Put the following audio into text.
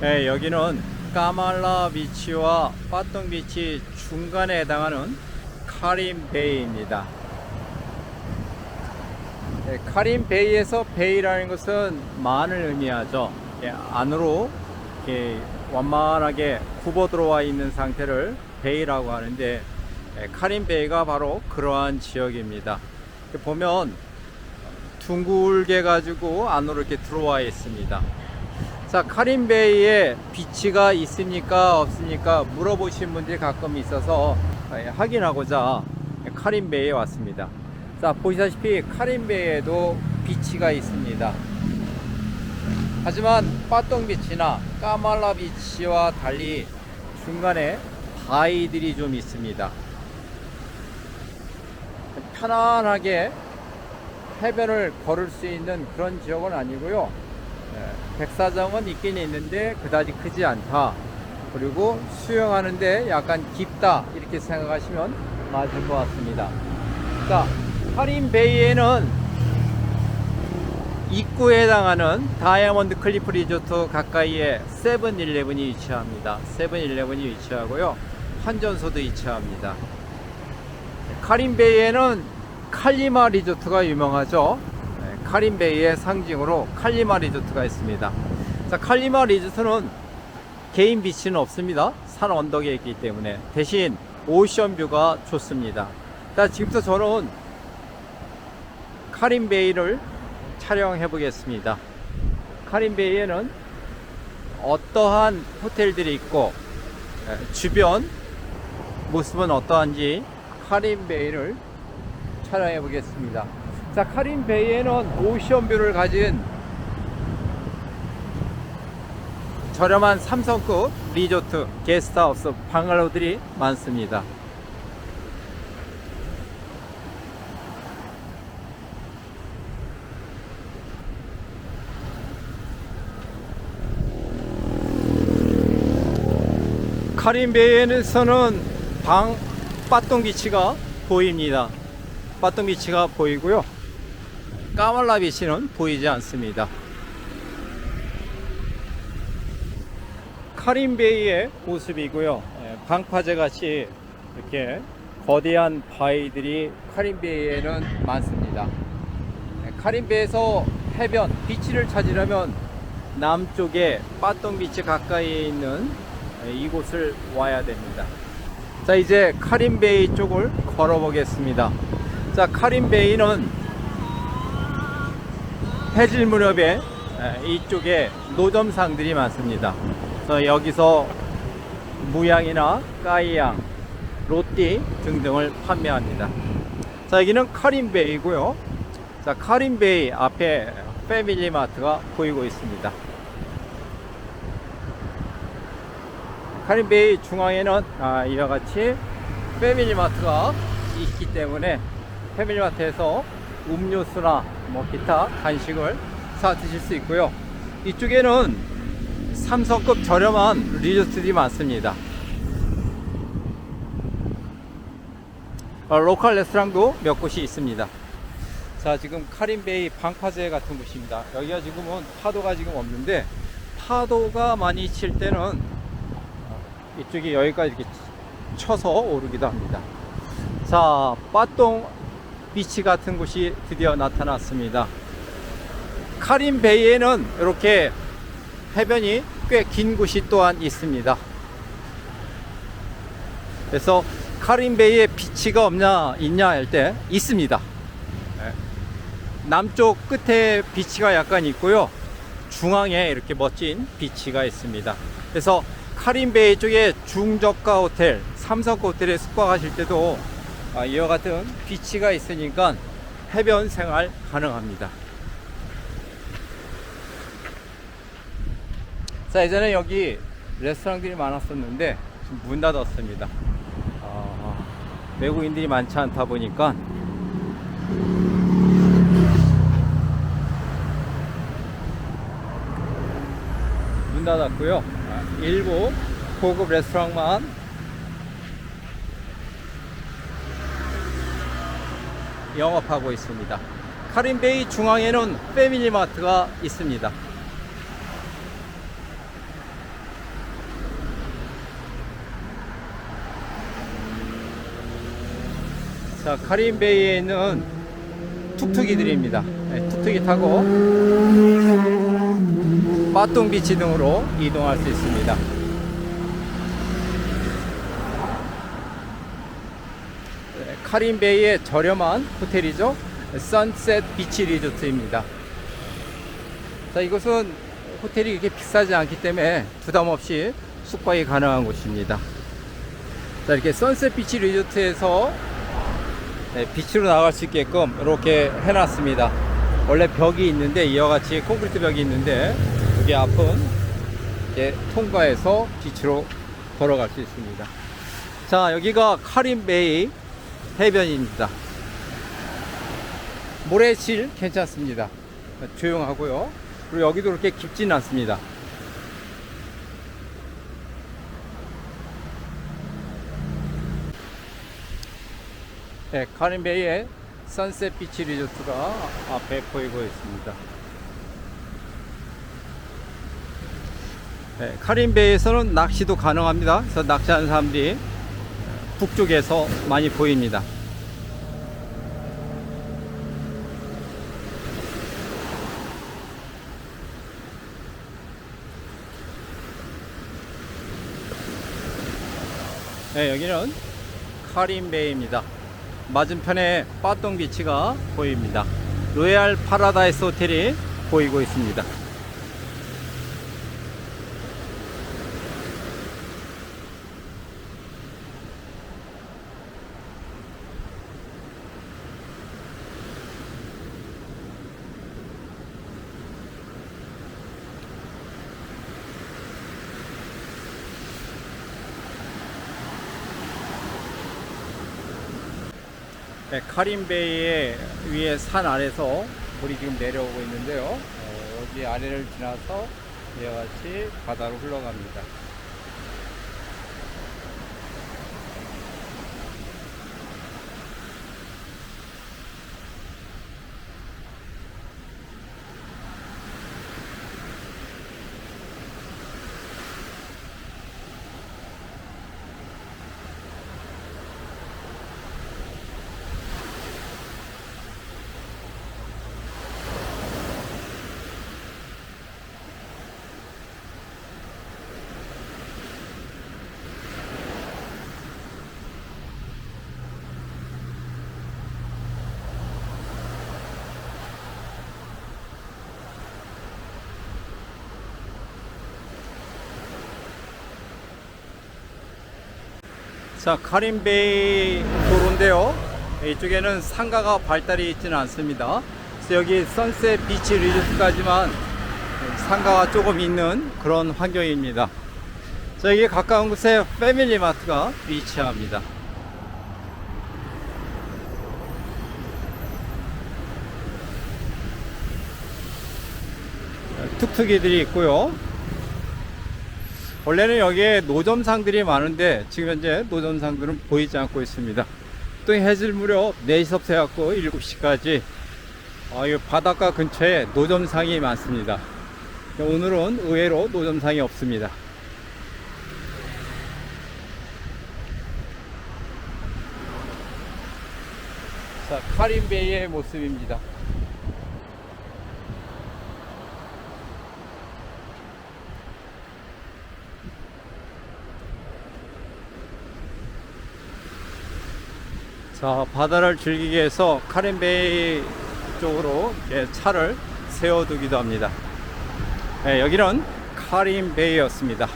네, 여기는 까말라 비치와 빠똥 비치 중간에 해당하는 카림 베이입니다. 네, 카림 베이에서 베이라는 것은 만을 의미하죠. 예, 안으로 이렇게 완만하게 굽어 들어와 있는 상태를 베이라고 하는데 예, 카림 베이가 바로 그러한 지역입니다. 보면 둥글게 가지고 안으로 이렇게 들어와 있습니다. 자, 카림베이에 비치가 있습니까? 없습니까? 물어보신 분들이 가끔 있어서 예, 확인하고자 카림베이에 왔습니다. 자, 보시다시피 카림베이에도 비치가 있습니다. 하지만 빠똥 비치나 까말라 비치와 달리 중간에 바위들이 좀 있습니다. 편안하게 해변을 걸을 수 있는 그런 지역은 아니고요. 예, 백사장은 있긴 있는데 그다지 크지 않다. 그리고 수영하는데 약간 깊다 이렇게 생각하시면 맞을 것 같습니다. 자, 카림베이에는 입구에 해당하는 다이아몬드 클리프 리조트 가까이에 세븐일레븐이 위치합니다. 세븐일레븐이 위치하고요. 환전소도 위치합니다. 카림베이에는 칼리마 리조트가 유명하죠. 네, 카림베이의 상징으로 칼리마 리조트가 있습니다. 자, 칼리마 리조트는 개인 비치는 없습니다. 산 언덕에 있기 때문에 대신 오션 뷰가 좋습니다. 자, 지금부터 저는 카림베이를 촬영해 보겠습니다. 카림베이에는 어떠한 호텔들이 있고 에, 주변 모습은 어떠한지 카림베이를 촬영해 보겠습니다. 자, 카림베이에는 오션뷰를 가진 저렴한 삼성급 리조트, 게스트하우스, 방글로들이 많습니다. 카림베이에서는 방 빠똥 비치가 보입니다. 빠똥 비치가 보이고요. 까말라 비치는 보이지 않습니다. 카림베이의 모습이고요. 예, 방파제 같이 이렇게 거대한 바위들이 카림베이에는 많습니다. 예, 카림베이에서 해변, 비치를 찾으려면 남쪽에 빠똥 비치 가까이에 있는 예, 이곳을 와야 됩니다. 자, 이제 카림베이 쪽을 걸어보겠습니다. 자, 카림베이는 해질 무렵에 에, 이쪽에 노점상들이 많습니다. 그래서 여기서 무양이나 까이양, 로띠 등등을 판매합니다. 자, 여기는 카림베이고요. 자, 카림베이 앞에 패밀리 마트가 보이고 있습니다. 카림베이 중앙에는 아, 이와 같이 패밀리 마트가 있기 때문에 패밀리 마트에서 음료수나 뭐 기타 간식을 사 드실 수 있고요. 이쪽에는 삼성급 저렴한 리조트들이 많습니다. 어, 로컬 레스토랑도 몇 곳이 있습니다. 자, 지금 카림베이 방파제 같은 곳입니다. 여기가 지금은 파도가 지금 없는데 파도가 많이 칠 때는 이쪽이 여기까지 이렇게 쳐서 오르기도 합니다. 자, 빠똥 비치 같은 곳이 드디어 나타났습니다. 카림베이에는 이렇게 해변이 꽤 긴 곳이 또한 있습니다. 그래서 카림베이에 비치가 없냐 있냐 할 때 있습니다. 네. 남쪽 끝에 비치가 약간 있고요. 중앙에 이렇게 멋진 비치가 있습니다. 그래서 카림베이 쪽에 중저가 호텔, 삼성급 호텔에 숙박하실 때도 아, 이와 같은 비치가 있으니까 해변 생활 가능합니다. 자, 예전에 여기 레스토랑들이 많았었는데 문 닫았습니다. 아, 외국인들이 많지 않다 보니까 문 닫았고요. 아, 일부 고급 레스토랑만 영업하고 있습니다. 카림베이 중앙에는 패밀리마트가 있습니다. 자, 카림베이에는 툭툭이들입니다. 네, 툭툭이 타고 빠뚱비치 등으로 이동할 수 있습니다. 카림베이의 저렴한 호텔이죠. 선셋 비치 리조트입니다. 자, 이곳은 호텔이 그렇게 비싸지 않기 때문에 부담 없이 숙박이 가능한 곳입니다. 자, 이렇게 선셋 비치 리조트에서 네, 비치로 나갈 수 있게끔 이렇게 해놨습니다. 원래 벽이 있는데 이와 같이 콘크리트 벽이 있는데 여기 앞은 이렇게 통과해서 비치로 걸어갈 수 있습니다. 자, 여기가 카림베이 해변입니다. 모래질 괜찮습니다. 조용하고요. 그리고 여기도 그렇게 깊지는 않습니다. 네, 카림베이의 선셋 비치 리조트가 앞에 보이고 있습니다. 네, 카림베이에서는 낚시도 가능합니다. 그래서 낚시하는 사람들이 북쪽에서 많이 보입니다. 네, 여기는 카림베이입니다. 맞은편에 빠똥 비치가 보입니다. 로얄 파라다이스 호텔이 보이고 있습니다. 네, 카림베이의 위에 산 아래서 물이 지금 내려오고 있는데요. 어, 여기 아래를 지나서 이와 같이 바다로 흘러갑니다. 자, 카림베이 도로인데요. 이쪽에는 상가가 발달이 있지는 않습니다. 그래서 여기 선셋 비치 리조트까지만 상가가 조금 있는 그런 환경입니다. 자, 여기 가까운 곳에 패밀리 마트가 위치합니다. 툭툭이들이 있고요. 원래는 여기에 노점상들이 많은데 지금 현재 노점상들은 보이지 않고 있습니다. 또 해질 무렵 4시부터 해갖고 7시까지 아, 이 바닷가 근처에 노점상이 많습니다. 오늘은 의외로 노점상이 없습니다. 자, 카림베이의 모습입니다. 자, 바다를 즐기기 위해서 카림베이 쪽으로 이렇게 차를 세워두기도 합니다. 네, 여기는 카림베이였습니다.